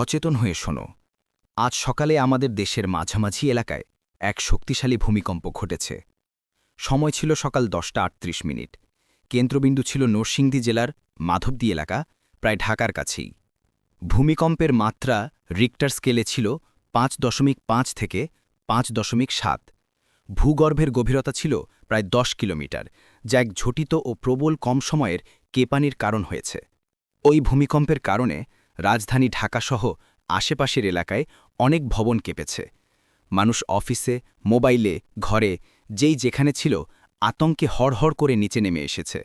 সচেতন হয়ে শোনো। আজ সকালে আমাদের দেশের মাঝামাঝি এলাকায় এক শক্তিশালী ভূমিকম্প ঘটেছে। সময় ছিল সকাল দশটা আটত্রিশ মিনিট। কেন্দ্রবিন্দু ছিল নরসিংদী জেলার মাধবদী এলাকা, প্রায় ঢাকার কাছেই। ভূমিকম্পের মাত্রা রিক্টার স্কেলে ছিল পাঁচ দশমিক পাঁচ থেকে পাঁচ দশমিক সাত। ভূগর্ভের গভীরতা ছিল প্রায় দশ কিলোমিটার, যা এক ঝটিত ও প্রবল কম সময়ের কেপানির কারণ হয়েছে। ওই ভূমিকম্পের কারণে রাজধানী ঢাকাসহ আশেপাশের এলাকায় অনেক ভবন কেঁপেছে। মানুষ অফিসে, মোবাইলে, ঘরে, যেই যেখানে ছিল, আতঙ্কে হড়হড় করে নিচে নেমে এসেছে।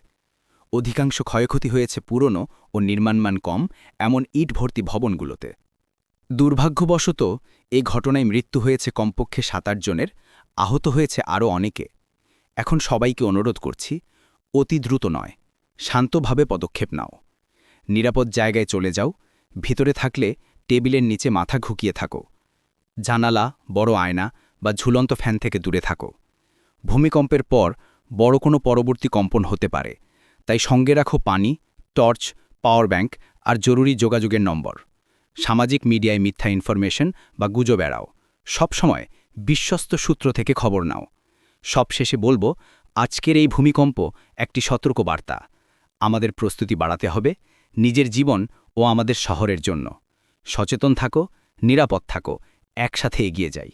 অধিকাংশ ক্ষয়ক্ষতি হয়েছে পুরনো ও নির্মাণমান কম, এমন ইট ভর্তি ভবনগুলোতে। দুর্ভাগ্যবশত, এ ঘটনায় মৃত্যু হয়েছে কমপক্ষে সাতার জনের, আহত হয়েছে আরও অনেকে। এখন সবাইকে অনুরোধ করছি, অতি দ্রুত নয়, শান্তভাবে পদক্ষেপ নাও। নিরাপদ জায়গায় চলে যাও ভিতরে থাকলে টেবিলের নিচে মাথা ঘুকিয়ে থাকো। জানালা, বড় আয়না বা ঝুলন্ত ফ্যান থেকে দূরে থাকো। ভূমিকম্পের পর বড় কোনো পরবর্তী কম্পন হতে পারে। তাই সঙ্গে রাখো পানি, টর্চ, পাওয়ার ব্যাংক আর জরুরি যোগাযোগের নম্বর। সামাজিক মিডিয়ায় মিথ্যা ইনফরমেশন বা গুজব এড়াও। সবসময় বিশ্বস্ত সূত্র থেকে খবর নাও। সবশেষে বলব, আজকের এই ভূমিকম্প একটি সতর্ক বার্তা আমাদের প্রস্তুতি বাড়াতে হবে। নিজের জীবন ও আমাদের শহরের জন্য। সচেতন থাকো নিরাপদ থাকো একসাথে এগিয়ে যাই।